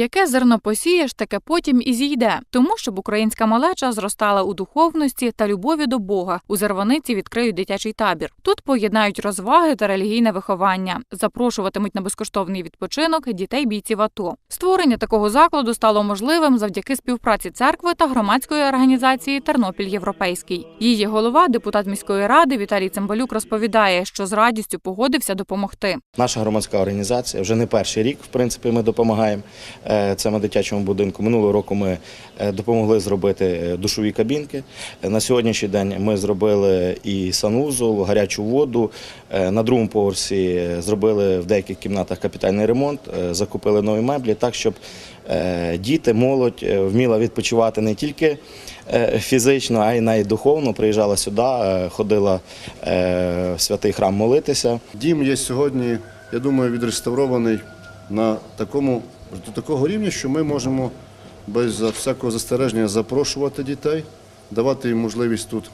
Яке зерно посієш, таке потім і зійде. Тому, щоб українська малеча зростала у духовності та любові до Бога. У Зарваниці відкриють дитячий табір. Тут поєднають розваги та релігійне виховання. Запрошуватимуть на безкоштовний відпочинок дітей бійців АТО. Створення такого закладу стало можливим завдяки співпраці церкви та громадської організації Тернопіль Європейський. Її голова, депутат міської ради Віталій Цимбалюк, розповідає, що з радістю погодився допомогти. Наша громадська організація вже не перший рік, в принципі, ми допомагаємо е, цьому дитячому будинку. Минулого року ми е, допомогли зробити е, душові кабінки. На сьогоднішній день ми зробили і санузол, гарячу воду. На другому поверсі зробили в деяких кімнатах капітальний ремонт, закупили нові меблі, так щоб діти, молодь вміла відпочивати не тільки фізично, а й навіть духовно. Приїжджала сюди, ходила в святий храм молитися. Дім є сьогодні, я думаю, відреставрований на такому, до такого рівня, що ми можемо без всякого застереження запрошувати дітей, давати їм можливість тут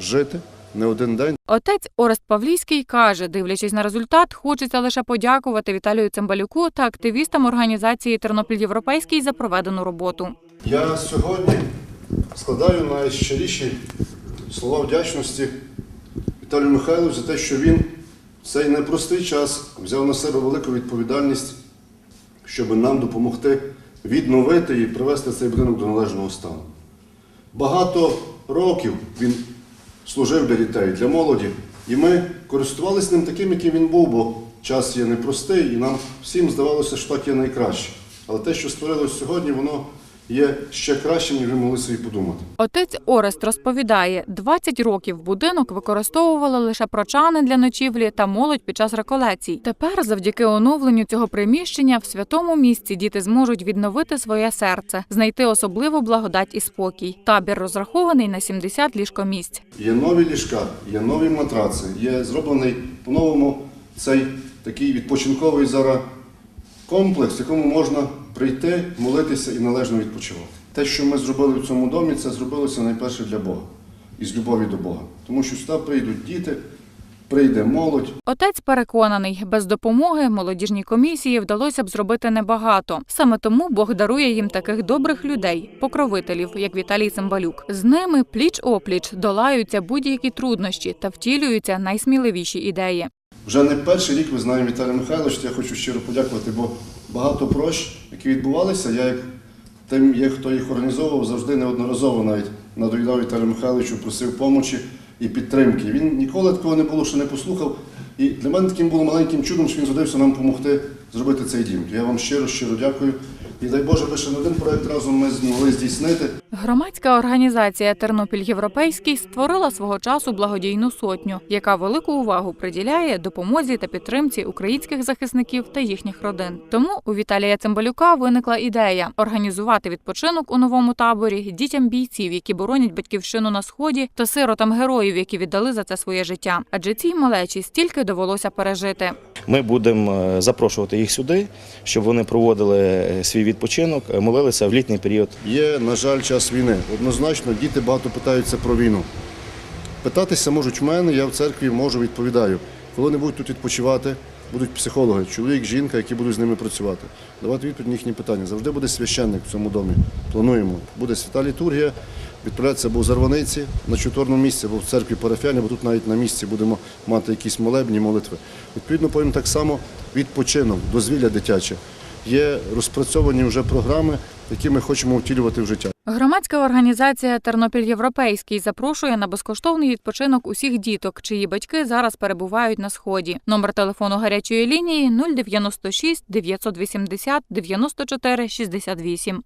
жити не один день. Отець Орест Павлійський каже, дивлячись на результат, хочеться лише подякувати Віталію Цимбалюку та активістам організації Тернопіль Європейський за проведену роботу. Я сьогодні складаю найщиріші слова вдячності Віталію Михайловичу за те, що він в цей непростий час взяв на себе велику відповідальність, щоб нам допомогти відновити і привести цей будинок до належного стану. Багато років він служив для дітей, для молоді, і ми користувалися ним таким, яким він був, бо час є непростий, і нам всім здавалося, що так є найкраще. Але те, що створилось сьогодні, воно є ще кращим, ніж ви могли собі подумати. Отець Орест розповідає, 20 років будинок використовували лише прочани для ночівлі та молодь під час реколекцій. Тепер, завдяки оновленню цього приміщення, в святому місці діти зможуть відновити своє серце, знайти особливу благодать і спокій. Табір розрахований на 70 ліжкомісць. Є нові ліжка, є нові матраци, є зроблений по-новому цей такий відпочинковий зараз комплекс, в якому можна прийти, молитися і належно відпочивати. Те, що ми зробили в цьому домі, це зробилося найперше для Бога і з любові до Бога. Тому що сюди прийдуть діти, прийде молодь, Отець переконаний, без допомоги молодіжній комісії вдалося б зробити небагато. Саме тому Бог дарує їм таких добрих людей, покровителів, як Віталій Цимбалюк. З ними пліч опліч долаються будь-які труднощі та втілюються найсміливіші ідеї. Вже не перший рік ми знаємо Віталія Михайловича. Я хочу щиро подякувати, бо багато прощ, які відбувалися, я як тим, є, хто їх організовував, завжди неодноразово навіть надоїдав Віталію Михайловичу, просив помочі і підтримки. Він ніколи такого не було, що не послухав. І для мене таким було маленьким чудом, що він згодився нам допомогти зробити цей дім. Я вам щиро, щиро дякую. І дай Боже, би ще не один проект разом ми змогли здійснити. Громадська організація Тернопіль Європейський створила свого часу благодійну сотню, яка велику увагу приділяє допомозі та підтримці українських захисників та їхніх родин. Тому у Віталія Цимбалюка виникла ідея організувати відпочинок у новому таборі дітям бійців, які боронять батьківщину на сході, та сиротам героїв, які віддали за це своє життя. Адже цій малечі стільки довелося пережити. Ми будемо е, запрошувати їх сюди, щоб вони проводили е, свій відпочинок, е, молилися в літній період. Є, на жаль, час війни. Однозначно, діти багато питаються про війну. Питатися можуть в мене, я в церкві можу відповідаю. Коли вони будуть тут відпочивати, будуть психологи, чоловік, жінка, які будуть з ними працювати. Давати відповідь на їхні питання. Завжди буде священник в цьому домі. Плануємо. Буде свята літургія, відправляться або в Зарваниці на чудотворному місці, або в церкві парафіальній, бо тут навіть на місці будемо мати якісь молебні, молитви. Відповідно, потім так само відпочинок, дозвілля дитяче. Є розпрацьовані вже програми, які ми хочемо втілювати в життя. Громадська організація Тернопіль Європейський запрошує на безкоштовний відпочинок усіх діток, чиї батьки зараз перебувають на сході. Номер телефону гарячої лінії 096 980 94 68.